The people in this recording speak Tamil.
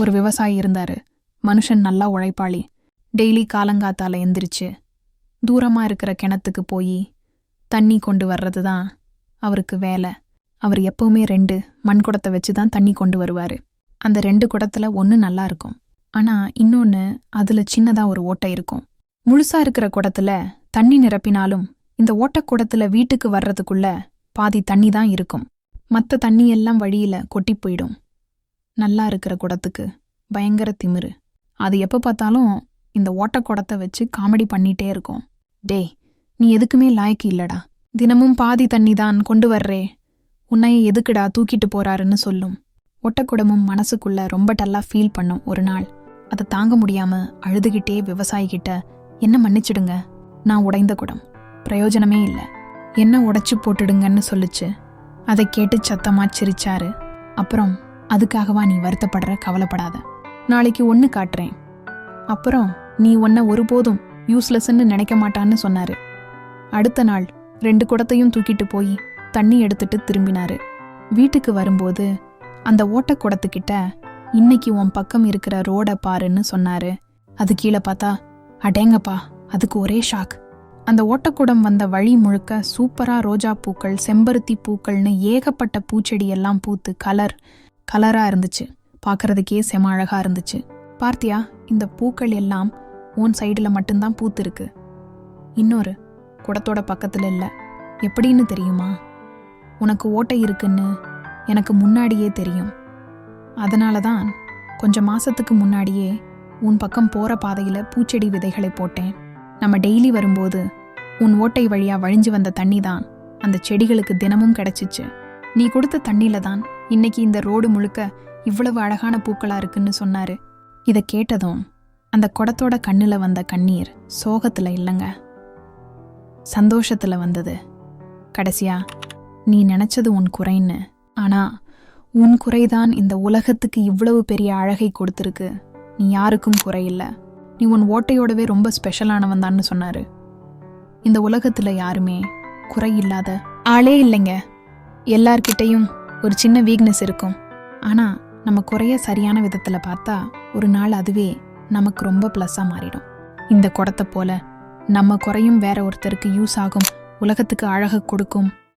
ஒரு விவசாயி இருந்தாரு. மனுஷன் நல்லா உழைப்பாளி. டெய்லி காலங்காத்தால எந்திரிச்சு தூரமா இருக்கிற கிணத்துக்கு போய் தண்ணி கொண்டு வர்றது தான் அவருக்கு வேலை. அவர் எப்பவுமே ரெண்டு மண் குடத்தை வச்சு தான் தண்ணி கொண்டு வருவாரு. அந்த ரெண்டு குடத்துல ஒன்று நல்லா இருக்கும். ஆனா இன்னொன்னு அதுல சின்னதா ஒரு ஓட்டை இருக்கும். முழுசா இருக்கிற குடத்துல தண்ணி நிரப்பினாலும் இந்த ஓட்டக்கூடத்துல வீட்டுக்கு வர்றதுக்குள்ள பாதி தண்ணி தான் இருக்கும். மத்த தண்ணியெல்லாம் வழியில கொட்டி போயிடும். நல்லா இருக்கிற குடத்துக்கு. பயங்கர திமிரு. அது எப்ப பார்த்தாலும் இந்த ஓட்ட குடத்தை வச்சு காமெடி பண்ணிட்டே இருக்கும். டேய் நீ எதுக்குமே லாய்க்கு இல்லடா. தினமும் பாதி தண்ணி தான் கொண்டு வர்றே. உன்னைய எதுக்குடா தூக்கிட்டு போறாருன்னு சொல்லும். ஒட்டக்குடமும் மனசுக்குள்ள ரொம்ப டல்லா ஃபீல் பண்ணும் ஒரு நாள். அதை தாங்க முடியாம அழுதுகிட்டே விவசாயிகிட்ட என்ன மன்னிச்சிடுங்க நான் உடைந்த குடம். பிரயோஜனமே இல்லை. என்ன உடைச்சு போட்டுடுங்கன்னு சொல்லுச்சு. அதை கேட்டு சத்தமா சிரிச்சாரு. அப்புறம் அதுக்காகவா நீ வருத்தப்படுற கவலைப்படாத. நாளைக்கு ஒன்று காட்டுறேன். அப்புறம் நீ உன்னை ஒருபோதும் யூஸ்லெஸ்ன்னு நினைக்க மாட்டான்னு சொன்னாரு. அடுத்த நாள் ரெண்டு குடத்தையும் தூக்கிட்டு போய் தண்ணி எடுத்துட்டு திரும்பினாரு. வீட்டுக்கு வரும்போது அந்த ஓட்ட குடத்துக்கிட்ட இன்னைக்கு உன் பக்கம் இருக்கிற ரோட பாருன்னு சொன்னாரு. அது கீழே பார்த்தா அடேங்கப்பா அதுக்கு ஒரே ஷாக் அந்த ஓட்டக்குடம் வந்த வழி முழுக்க சூப்பரா ரோஜா பூக்கள் செம்பருத்தி பூக்கள்னு ஏகப்பட்ட பூச்செடி எல்லாம் பூத்து கலர் கலராக இருந்துச்சு. பார்க்கறதுக்கே செம அழகாக இருந்துச்சு. பார்த்தியா இந்த பூக்கள் எல்லாம் உன் சைடில் மட்டும்தான் பூத்திருக்கு. இன்னொரு குடத்தோட பக்கத்தில் இல்லை. எப்படின்னு தெரியுமா? உனக்கு ஓட்டை இருக்குன்னு எனக்கு முன்னாடியே தெரியும். அதனால தான் கொஞ்சம் மாசத்துக்கு முன்னாடியே உன் பக்கம் போகிற பாதையில் பூச்செடி விதைகளை போட்டேன். நம்ம டெய்லி வரும்போது உன் ஓட்டை வழியாக வழிஞ்சு வந்த தண்ணி தான் அந்த செடிகளுக்கு தினமும் கிடச்சிச்சு. நீ கொடுத்த தண்ணியில தான் இன்னைக்கு இந்த ரோடு முழுக்க இவ்வளவு அழகான பூக்களா இருக்குன்னு சொன்னாரு. இதை கேட்டதும் அந்த குடத்தோட கண்ணுல வந்த கண்ணீர் சோகத்துல இல்லைங்க. சந்தோஷத்துல வந்தது. கடைசியா நீ நினைச்சது உன் குறைன்னு. ஆனா உன் குறைதான் இந்த உலகத்துக்கு இவ்வளவு பெரிய அழகை கொடுத்துருக்கு. நீ யாருக்கும் குறையில்லை நீ உன் ஓட்டையோடவே ரொம்ப ஸ்பெஷலானவன் தான்னு சொன்னாரு. இந்த உலகத்துல யாருமே குறை இல்லாத ஆளே இல்லைங்க. எல்லார்கிட்டயும் ஒரு சின்ன வீக்னஸ் இருக்கும். ஆனால் நம்ம குறைய சரியான விதத்தில் பார்த்தா ஒரு நாள் அதுவே நமக்கு ரொம்ப ப்ளஸ்ஸாக மாறிடும். இந்த குடத்தை போல நம்ம குறையும் வேற ஒருத்தருக்கு யூஸ் ஆகும் உலகத்துக்கு அழகு கொடுக்கும்